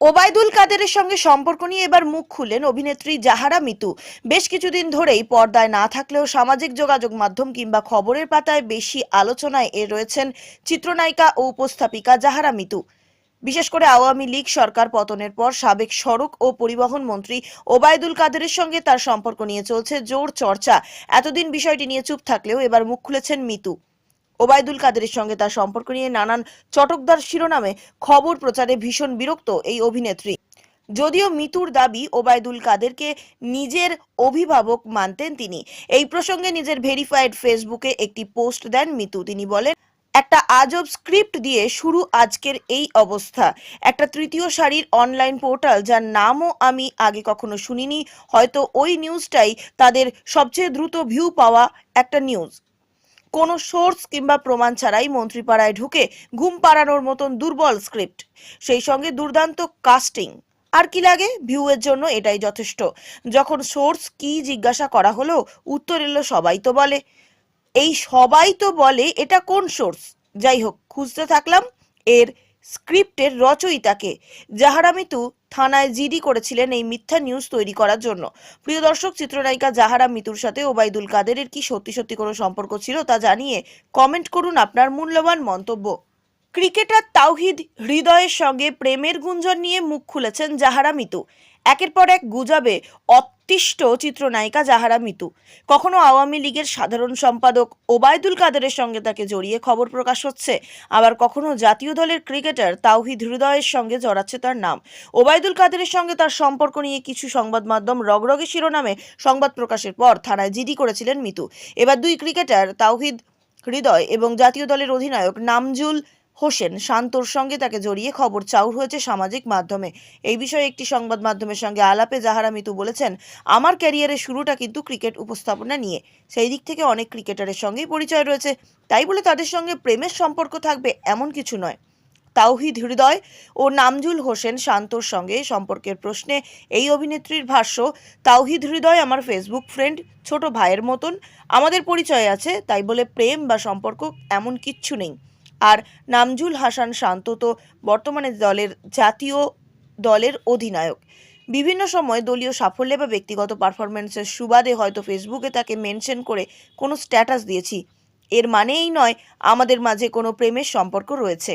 ওবায়দুল কাদেরের সঙ্গে সম্পর্ক নিয়ে এবার মুখ খুললেন অভিনেত্রী জাহারা মিতু। বেশ কিছুদিন ধরেই পর্দায় না থাকলেও সামাজিক যোগাযোগ মাধ্যম কিংবা খবরের পাতায় বেশি আলোচনায় এ রয়েছেন চিত্রনায়িকা ও উপস্থাপিকা জাহারা মিতু। বিশেষ করে আওয়ামী লীগ সরকার পতনের পর সাবেক সড়ক ও পরিবহন মন্ত্রী ওবায়দুল কাদেরের সঙ্গে তার সম্পর্ক নিয়ে চলছে জোর চর্চা। এতদিন বিষয়টি নিয়ে চুপ থাকলেও এবার মুখ খুলেছেন মিতু। ওবায়দুল কাদেরের সঙ্গে তার সম্পর্ক নিয়ে নানান চটকদার শিরোনামে খবর প্রচারে ভীষণ বিরক্ত এই অভিনেত্রী। যদিও মিতুর দাবি, ওবায়দুল কাদেরকে নিজের অভিভাবক মানতেন তিনি। এই প্রসঙ্গে নিজের ভেরিফাইড ফেসবুকে একটি পোস্ট দেন মিতু। তিনি বলেন, একটা আজব স্ক্রিপ্ট দিয়ে শুরু আজকের এই অবস্থা। একটা তৃতীয় সারির অনলাইন পোর্টাল যার নামও আমি আগে কখনো শুনিনি। হয়তো ওই নিউজটাই তাদের সবচেয়ে দ্রুত ভিউ পাওয়া একটা নিউজ। কোনো সোর্স কিংবা প্রমাণ ছাড়াই মন্ত্রীপাড়ায় ঢুকে ঘুম পাড়ানোর মতন দুর্বল স্ক্রিপ্ট। সেই সঙ্গে দুর্দান্ত কাস্টিং আর কি লাগে? ভিউয়ের জন্য এটাই যথেষ্ট। যখন সোর্স কি জিজ্ঞাসা করা হলো, উত্তর এলো, সবাই তো বলে। এই সবাই তো বলে, এটা কোন সোর্স? যাই হোক, খুঁজতে থাকলাম এর স্ক্রিপ্টের রচয়িতাকে। জাহারা মিতু থানায় জিডি করেছিলেন এই মিথ্যা নিউজ তৈরি করার জন্য। প্রিয় দর্শক, চিত্রনায়িকা জাহারা মিতুর সাথে ওবায়দুল কাদেরের কি সত্যি সত্যি কোনো সম্পর্ক ছিল তা জানিয়ে কমেন্ট করুন আপনার মূল্যবান মন্তব্য। ক্রিকেটার তাওহিদ হৃদয়ের সঙ্গে প্রেমের গুঞ্জন নিয়ে মুখ খুলেছেন জাহারা মিতু একের পর এক গুজবে অতিষ্ঠ চিত্রনায়িকা জাহারা মিতু। কখনো আওয়ামী লীগের সাধারণ সম্পাদক ওবায়দুল কাদেরের সঙ্গে তাকে জড়িয়ে খবর প্রকাশ হচ্ছে, আবার কখনো জাতীয় দলের ক্রিকেটার তাওহিদ হৃদয়ের সঙ্গে জড়াচ্ছে তার নাম। ওবায়দুল কাদেরের সঙ্গে তার সম্পর্ক নিয়ে কিছু সংবাদ মাধ্যম রগরগে শিরোনামে সংবাদ প্রকাশের পর থানায় জিডি করেছিলেন মিতু। এবার দুই ক্রিকেটার তাওহিদ হৃদয় এবং জাতীয় দলের অধিনায়ক নামজুল হোসেন শান্তর সঙ্গে তাকে জড়িয়ে খবর চাউর হয়েছে সামাজিক মাধ্যমে। এই বিষয়ে একটি সংবাদ মাধ্যমের সঙ্গে আলাপে জাহারা মিতু বলেছেন, আমার ক্যারিয়ারের শুরুটা কিন্তু ক্রিকেট উপস্থাপনা নিয়ে। সেই দিক থেকে অনেক ক্রিকেটারের সঙ্গেই পরিচয় রয়েছে। তাই বলে তাদের সঙ্গে প্রেমের সম্পর্ক থাকবে এমন কিছু নয়। তাওহিদ হৃদয় ও নামজুল হোসেন শান্তর সঙ্গে সম্পর্কের প্রশ্নে এই অভিনেত্রীর ভাষ্য, তাওহিদ হৃদয় আমার ফেসবুক ফ্রেন্ড, ছোট ভাইয়ের মতন। আমাদের পরিচয় আছে, তাই বলে প্রেম বা সম্পর্ক এমন কিচ্ছু নেই। আর নামজুল হাসান শান্ত তো বর্তমানে দলের জাতীয় দলের অধিনায়ক। বিভিন্ন সময় দলীয় সাফল্যে বা ব্যক্তিগত পারফরমেন্সের সুবাদে হয়তো ফেসবুকে তাকে মেনশন করে কোনো স্ট্যাটাস দিয়েছি। এর মানেই নয় আমাদের মাঝে কোনো প্রেমের সম্পর্ক রয়েছে।